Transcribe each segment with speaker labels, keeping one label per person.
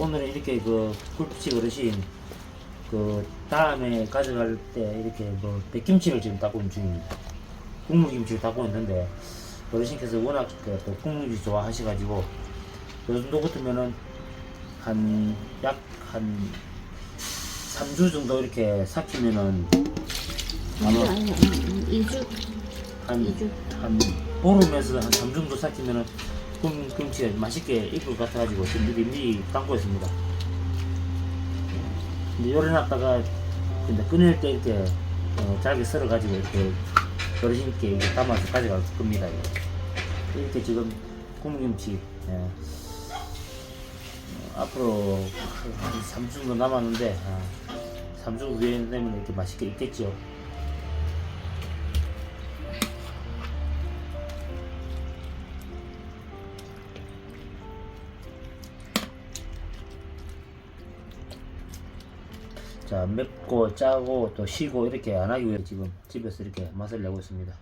Speaker 1: 오늘은 이렇게 그 굴치 어르신 그 다음에 가져갈 때 이렇게 뭐 백김치를 지금 닦고 있는 중입니다. 국물김치를 닦고 있는데 어르신께서 워낙 그또 국물김치 좋아하셔가지고 요 정도 같으면은 한 약 한 3주 정도 이렇게 삭히면은
Speaker 2: 아니 아니 아니 2주
Speaker 1: 한,
Speaker 2: 이주.
Speaker 1: 한 보름에서 한 3주 정도 삭히면은 금, 김치가 맛있게 익을 것 같아가지고 지금 미리 미리 담고 있습니다. 이제 요래놨다가 근데 끊을 때 이렇게 어, 잘게 썰어가지고 이렇게 어르신께 이렇게 담아서 가져갈 겁니다. 이렇게 지금 국물김치 예. 어, 앞으로 한 3주 정도 남았는데 아, 3주 후에 되면 이렇게 맛있게 익겠죠. 자 맵고 짜고 또 시고 이렇게 안 하기 위해 지금 집에서 이렇게 맛을 내고 있습니다.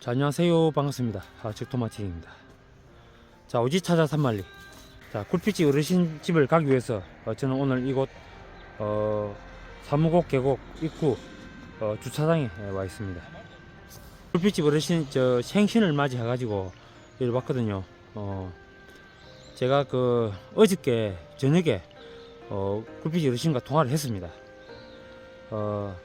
Speaker 1: 자 안녕하세요. 반갑습니다. 아, 직토마틴입니다. 자 오지 찾아 산말리. 자 굴피지 어르신 집을 가기 위해서 어, 저는 오늘 이곳 어, 사무곡 계곡 입구 어, 주차장에 예, 와 있습니다 굴피집 어르신 저 생신을 맞이해 가지고 여기 왔거든요 어, 제가 그 어저께 저녁에 어, 굴피집 어르신과 통화를 했습니다 어,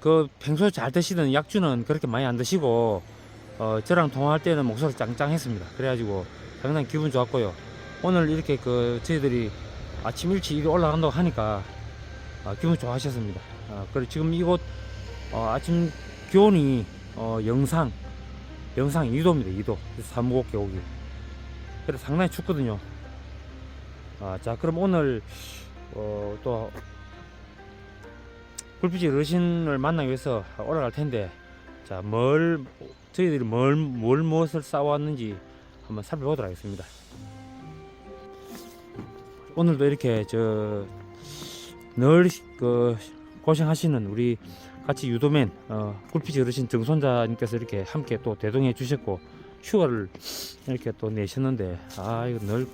Speaker 1: 그 평소에 잘 드시던 약주는 그렇게 많이 안 드시고 어, 저랑 통화할 때는 목소리 짱짱했습니다. 그래가지고 상당히 기분 좋았고요. 오늘 이렇게 그 저희들이 아침 일찍 일이 올라간다고 하니까 아, 기분 좋아하셨습니다. 아, 그리고 지금 이곳 어, 아침 기온이 어, 영상 영상 2도입니다. 2도 사무곡 계곡이 그래서 상당히 춥거든요. 아, 자 그럼 오늘 어, 또 굴피지 어르신을 만나기 위해서 올라갈 텐데 자 뭘 저희들이 뭘, 뭘 무엇을 싸왔는지 한번 살펴보도록 하겠습니다 오늘도 이렇게 저 늘 그 고생하시는 우리 같이 유도맨 어, 굴피지 어르신 정손자님께서 이렇게 함께 또 대동해 주셨고 휴가를 이렇게 또 내셨는데 아 이거 늘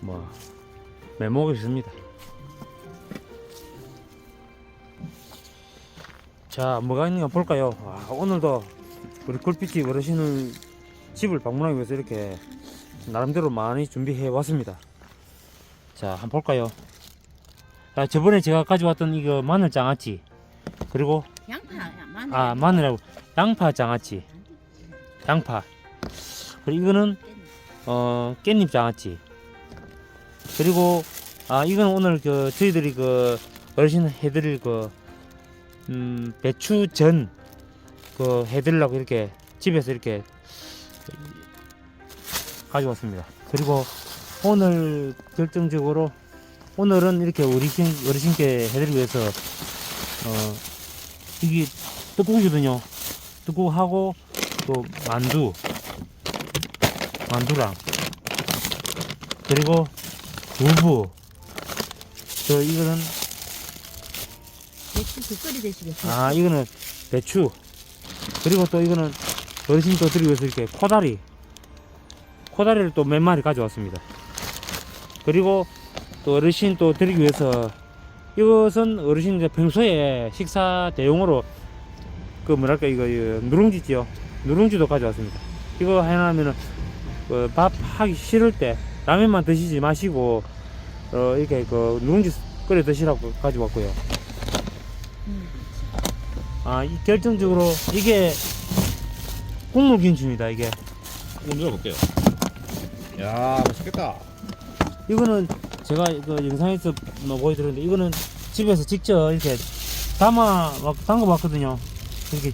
Speaker 1: 뭐 메모가 있습니다 자, 뭐가 있는가 볼까요? 아, 오늘도 우리 굴빛집 어르신을 집을 방문하기 위해서 이렇게 나름대로 많이 준비해 왔습니다. 자, 한번 볼까요? 자, 저번에 제가 가져왔던 이거 마늘 장아찌. 그리고
Speaker 2: 양파 마늘.
Speaker 1: 아 마늘하고 양파 장아찌. 양파. 그리고 이거는 어 깻잎 장아찌. 그리고 아 이거는 오늘 그 저희들이 그 어르신 해드릴 그 음, 배추전 그 해드리려고 이렇게 집에서 이렇게 가져왔습니다. 그리고 오늘 결정적으로 오늘은 이렇게 어르신 어르신께 해드리기 위해서 어 이게 떡국이거든요. 떡국하고 또 만두 만두랑 그리고 두부 저 이거는
Speaker 2: 배추 국거리 되시겠어요?
Speaker 1: 아 이거는 배추 그리고 또 이거는 어르신 또 드리기 위해서 이렇게 코다리 코다리를 또 몇 마리 가져왔습니다 그리고 또 어르신 또 드리기 위해서 이것은 어르신 평소에 식사 대용으로 그 뭐랄까 이거 이 누룽지지요 누룽지도 가져왔습니다 이거 하나면은 그밥 하기 싫을 때 라면만 드시지 마시고 어 이렇게 그 누룽지 끓여 드시라고 가져왔고요
Speaker 2: 음.
Speaker 1: 아, 이 결정적으로 이게 국물 김치입니다. 이게
Speaker 3: 한번 눌러볼게요. 야 맛있겠다.
Speaker 1: 이거는 제가 그 영상에서 뭐 보여드렸는데 이거는 집에서 직접 이렇게 담아 막 담궈봤거든요. 이렇게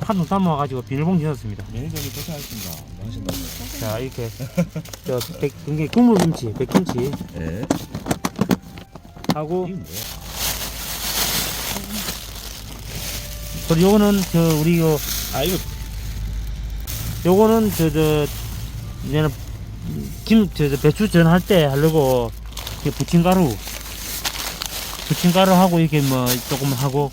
Speaker 1: 한통 담아가지고 비닐봉지 넣었습니다.
Speaker 3: 매니저님 고생하셨습니다. 뭐 하신다고?
Speaker 1: 자 이렇게 저 백, 이게 국물 김치, 백김치
Speaker 3: 예.
Speaker 1: 하고
Speaker 3: 이게 뭐야?
Speaker 1: 그리고 요거는 저 우리 요
Speaker 3: 아 이거
Speaker 1: 요거는 저 저 얘는 김, 저, 저 배추 전 할 때 하려고 이렇게 부침가루, 부침가루 하고 이게 뭐 조금 하고,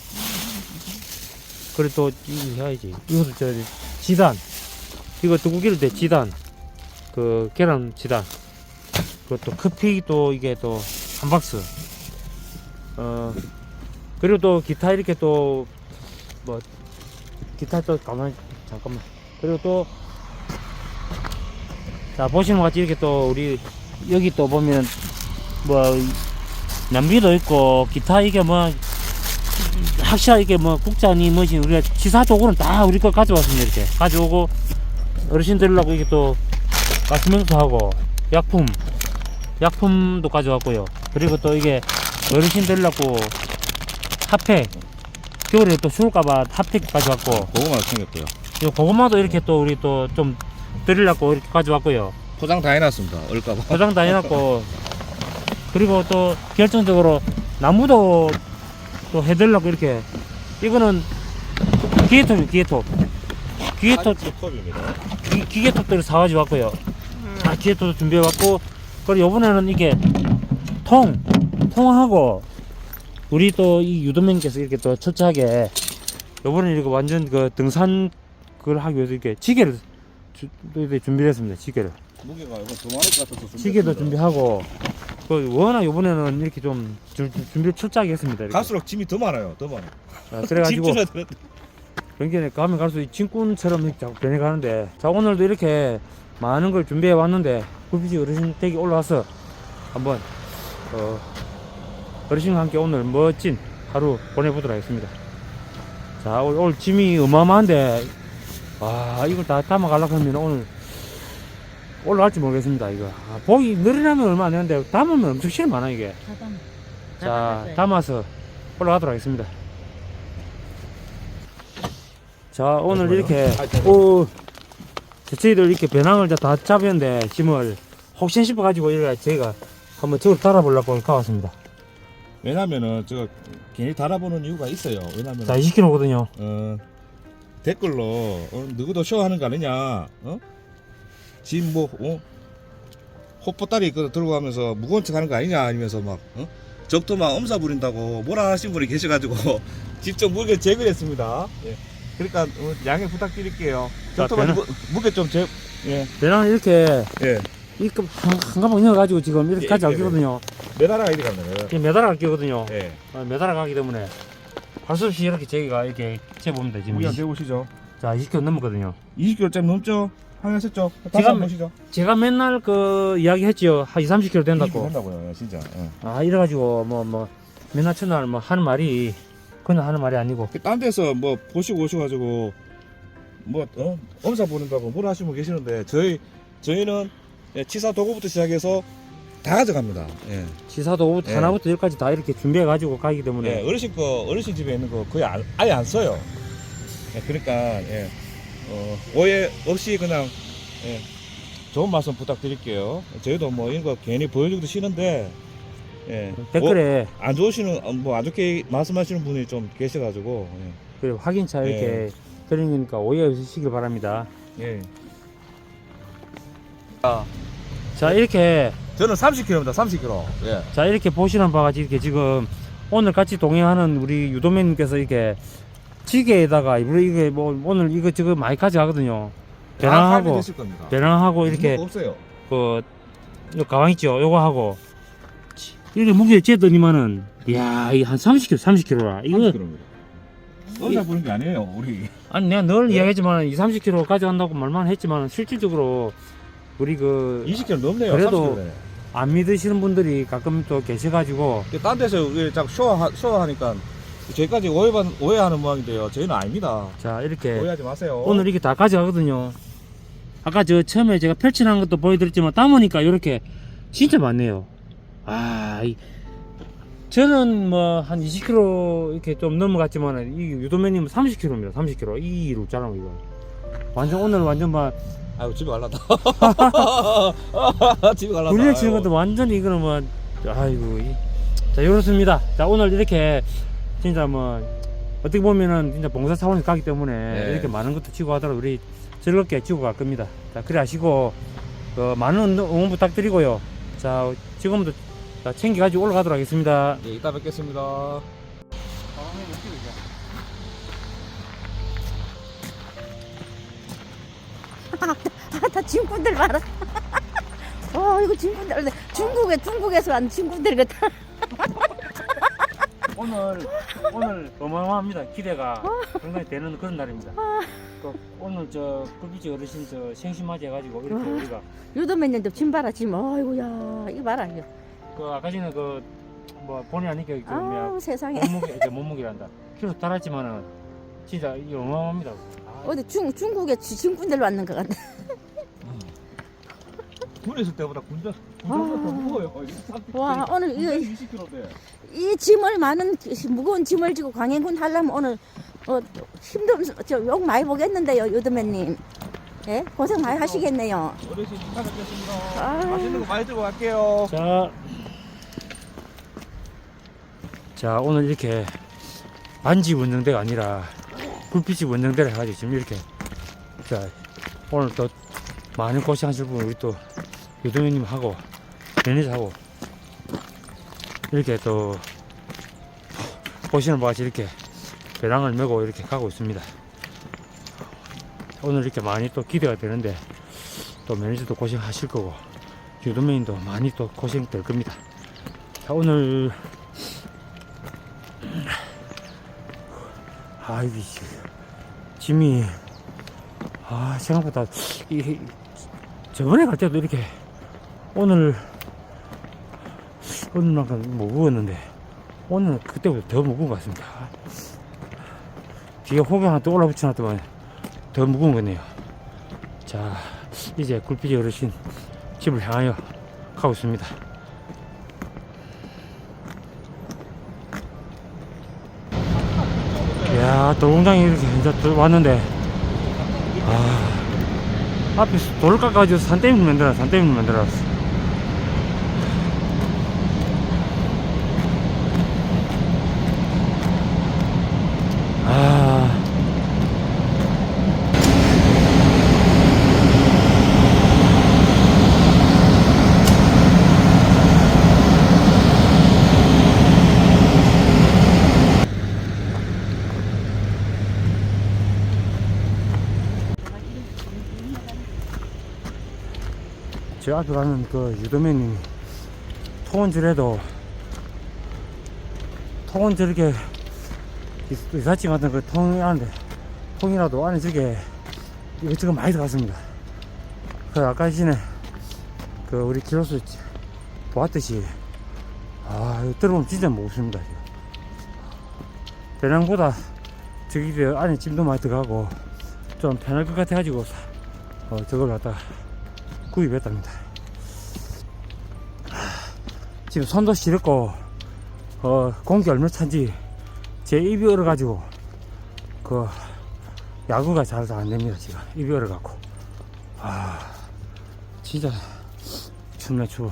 Speaker 1: 그리고 또 이거 해야지. 이것도 저 지단, 이거 두고 기를 때 지단, 그 계란 지단, 그것도 커피 또 이게 또 한 박스. 어 그리고 또 기타 이렇게 또 뭐 기타 또 가만 잠깐만. 그리고 또 자 보시는 것 같이 이렇게 또 우리 여기 또 보면 뭐 남비도 있고 기타 이게 뭐 학샤 이게 뭐 국자니 뭐지 우리가 치사 도구는 다 우리 거 가져왔습니다 이렇게 가져오고 어르신들라고 이게 또 가스명도 하고 약품 약품도 가져왔고요 그리고 또 이게 어르신들라고 핫팩 겨울에 또 추울까봐 핫팩 가져왔고
Speaker 3: 고구마 챙겼고요.
Speaker 1: 요 고구마도 이렇게 또 우리 또 좀 드리려고 이렇게 가져왔고요.
Speaker 3: 포장 다 해놨습니다. 얼까봐.
Speaker 1: 포장 다 해놨고 그리고 또 결정적으로 나무도 또 해드리려고 이렇게 이거는 기계톱이에요 기계톱. 기계톱.
Speaker 3: 컵입니다.
Speaker 1: 기, 기계톱들을 사가지고 왔고요. 다 기계톱도 준비해 왔고 그리고 요번에는 이게 통 통하고 우리 또 이 유도맨께서 이렇게 또 철저하게 요번에 이렇게 완전 그 등산 그걸 하기 위해서 이렇게 지게를 주, 또 이렇게 준비를 했습니다 지게를.
Speaker 3: 무게가 이거 두 마리 같아서
Speaker 1: 시계도 준비하고 그 워낙 이번에는 이렇게 좀 주- 주- 준비를 철저하게 했습니다. 이렇게.
Speaker 3: 갈수록 짐이 더 많아요. 더 많아.
Speaker 1: 아, 그래가지고
Speaker 3: 줄여야 되는데.
Speaker 1: 굉장히 가면 갈수록 진꾼처럼 이렇게 자꾸 변해가는데 자 오늘도 이렇게 많은 걸 준비해 왔는데 굴비지 어르신 댁에 올라와서 한번 어, 어르신과 함께 오늘 멋진 하루 보내보도록 하겠습니다. 자 오늘, 오늘 짐이 어마어마한데 와 이걸 다 담아가려고 하면 오늘 올라갈지 모르겠습니다 이거 아, 보기 느리나면 얼마 안 되는데 담으면 엄청 시간 많아 이게. 자, 담아서 올라가도록 하겠습니다. 자, 오늘 이렇게, 오, 저희들 이렇게 배낭을 다- 다 잡았는데, 짐을 혹시 싶어 가지고, 이래 저희가 한번 저걸 달아보려고 가왔습니다.
Speaker 3: 왜냐면은 제가 괜히 달아보는 이유가 있어요. 왜냐면
Speaker 1: 자, 20kg거든요.
Speaker 3: 어, 댓글로 어, 누구도 쇼하는 거 아니냐? 어? 지금 뭐 어? 호뽀다리 그 들고 가면서 무거운 척 하는 거 아니냐? 아니면서 막 어? 적도 막 엄사 부린다고 뭐라 하신 분이 계셔가지고 직접 무게 재기를 했습니다. 예. 그러니까 어, 양해 부탁드릴게요.
Speaker 1: 자,
Speaker 3: 적도만
Speaker 1: 배낭-
Speaker 3: 무, 무게 좀 재. 예.
Speaker 1: 배낭을 이렇게,
Speaker 3: 예.
Speaker 1: 이렇게 한, 한 가방 넣어가지고 지금 이렇게
Speaker 3: 예,
Speaker 1: 가져갈
Speaker 3: 예,
Speaker 1: 거거든요.
Speaker 3: 매달아가 이리 가면
Speaker 1: 이게 매달아 갈 거거든요.
Speaker 3: 예.
Speaker 1: 어, 매달아 가기 때문에, 할 수 없이 이렇게 저희가 이렇게 재봅니다. 지금.
Speaker 3: 우리
Speaker 1: 20,
Speaker 3: 한번 보시죠.
Speaker 1: 자, 20kg 넘었거든요.
Speaker 3: 20kg짜리 넘죠? 하셨죠? 다시
Speaker 1: 제가
Speaker 3: 한번 보시죠.
Speaker 1: 제가 맨날 그 이야기 했죠. 한 2, 30kg 된다고.
Speaker 3: 된다고요, 진짜. 예.
Speaker 1: 아 이래가지고 뭐 뭐 맨날 첫날 뭐 하는 말이 그냥 하는 말이 아니고
Speaker 3: 딴 데서 뭐 보시고 오셔가지고 뭐 어? 엄사 보낸다고 뭐라 하시면 계시는데 저희 저희는 예, 치사 도구부터 시작해서 다 가져갑니다. 예.
Speaker 1: 지사도
Speaker 3: 예.
Speaker 1: 하나부터 열까지 다 이렇게 준비해가지고 가기 때문에
Speaker 3: 예, 어르신 거 어르신 집에 있는 거 거의 안, 아예 안 써요. 예, 그러니까 예, 어, 오해 없이 그냥 예, 좋은 말씀 부탁드릴게요. 저희도 뭐 이런 거 괜히 보여주기도 싫은데 예,
Speaker 1: 댓글에
Speaker 3: 어, 안 좋으시는 뭐 안 좋게 말씀하시는 분이 좀 계셔가지고
Speaker 1: 그 확인차 이렇게 드리는 거니까 오해 없으시길 바랍니다.
Speaker 3: 예. 예.
Speaker 1: 자 이렇게
Speaker 3: 저는 30kg입니다. 30kg. 예.
Speaker 1: 자 이렇게 보시는 바가 이렇게 지금 오늘 같이 동행하는 우리 유도맨님께서 이렇게 지게에다가 우리 이게 뭐 오늘 이거 지금 많이 가져가거든요. 배낭하고
Speaker 3: 되실 겁니다.
Speaker 1: 배낭하고 이렇게
Speaker 3: 없어요.
Speaker 1: 그, 요 가방 있죠? 요거 하고, 이렇게 무게 재더니만은, 이야, 이한 30kg, 30kg라. 이거,
Speaker 3: 30kg입니다. 혼자 보는 게 아니에요, 우리.
Speaker 1: 아니, 내가 늘
Speaker 3: 네.
Speaker 1: 이야기했지만, 2, 30kg 가져간다고 말만 했지만, 실질적으로, 우리 그,
Speaker 3: 20kg 넘네요.
Speaker 1: 그래도
Speaker 3: 30kg.
Speaker 1: 안 믿으시는 분들이 가끔 또 계셔가지고,
Speaker 3: 딴 데서 우리 자꾸 쇼하, 쇼하니까 저희까지 오해반, 오해하는 모양인데요. 저희는 아닙니다.
Speaker 1: 자, 이렇게,
Speaker 3: 오해하지 마세요.
Speaker 1: 오늘 이렇게 다 가져가거든요. 아까 저 처음에 제가 펼쳐놓은 것도 보여드렸지만, 담으니까 이렇게 진짜 많네요. 아, 이, 저는 뭐 한 20kg 이렇게 좀 넘어갔지만, 이 유도맨님은 30kg입니다. 30kg. 이 루짜랑 이거. 완전 오늘 완전 막,
Speaker 3: 아유, 집에 갈라다. 집에 갈라다.
Speaker 1: 훈련 치는
Speaker 3: 아유.
Speaker 1: 것도 완전히 이거는 뭐, 아이고. 이. 자, 이렇습니다. 자, 오늘 이렇게 진짜 뭐, 어떻게 보면은 진짜 봉사 차원에서 가기 때문에
Speaker 3: 네.
Speaker 1: 이렇게 많은 것도 치고 하더라도 우리 즐겁게 치고 갈 겁니다. 자, 그래 하시고, 그 많은 응원 부탁드리고요. 자, 지금부터 자, 챙겨가지고 올라가도록 하겠습니다.
Speaker 3: 예, 이따 뵙겠습니다.
Speaker 2: 아, 다 친구들 봐라. 어, 이거 친구들. 중국에, 중국에서 온 친구들 같아.
Speaker 1: 오늘 오늘 어마어마합니다. 기대가 상당히 되는 그런 날입니다. 그 오늘 저 꿀비지 어르신 저 생신맞이 해가지고 이렇게
Speaker 2: 와.
Speaker 1: 우리가
Speaker 2: 유도맨님도 짐 봐라, 짐. 어이구야. 이거 봐라, 이거.
Speaker 1: 그 아까 전에 그 뭐 본의 아니게 그 뭐야
Speaker 2: 아우, 세상에.
Speaker 1: 몸무게 저 몸무게란다. 키로 달았지만은 진짜 이 어마어마합니다. 아,
Speaker 2: 어디 중, 중국에 지- 친구들 왔는 것 같아.
Speaker 3: 군에 있을 때보다 군자
Speaker 2: 군자보다 더 무거워요. 와, 오늘 이거,
Speaker 3: 20kg인데.
Speaker 2: 이 짐을 많은 무거운 짐을 지고 광해군 하려면 오늘 어, 힘도 저욕 많이 보겠는데요, 유도맨님. 예? 고생 많이 하시겠네요.
Speaker 3: 어르신.
Speaker 2: 아.
Speaker 3: 맛있는 거 많이 들고 갈게요.
Speaker 1: 자, 자 오늘 이렇게 안지 원정대가 아니라 불빛이 원정대를 해가지고 지금 이렇게 자 오늘 또 많은 고생하실 분 우리 또 유동현님하고 매니저하고 이렇게 또 보시는 바와 같이 이렇게 배낭을 메고 이렇게 가고 있습니다. 오늘 이렇게 많이 또 기대가 되는데 또 매니저도 고생하실 거고 유도맨도 많이 또 고생될 겁니다. 자, 오늘 아 이게 지- 짐이 아 생각보다 이, 이- 저번에 갈 때도 이렇게 오늘 오늘만큼 무거웠는데 오늘 그때보다 더 무거운 것 같습니다. 뒤에 호경 하나 또 올라붙여놨더만 더 무거운 거네요. 자 이제 굴비지 어르신 집을 향하여 가고 있습니다. 야, 돌공장이 이렇게 이제 들- 왔는데, 아, 앞에 돌 깎아가지고 산더미를 만들어, 산더미를 만들어놨어. 아, 제 앞에 가는 그 유도맨님이 통은 줄에도 통은 저렇게 이- 이삿짐 같은 그 통이 하는데 통이라도 안에 저게 이것저것 많이 들어갔습니다. 그 아까 전에 그 우리 기로수 보았듯이 아 이거 들어보면 진짜 무겁습니다. 배낭보다 저기 안에 짐도 많이 들어가고 좀 편할 것 같아가지고 어, 저걸 갖다 구입했답니다. 지금 손도 시렵고 어, 공기 얼마 찬지 제 입이 얼어가지고 그 야구가 잘 안 됩니다 지금. 입이 얼어갖고. 아 진짜 춥네 추워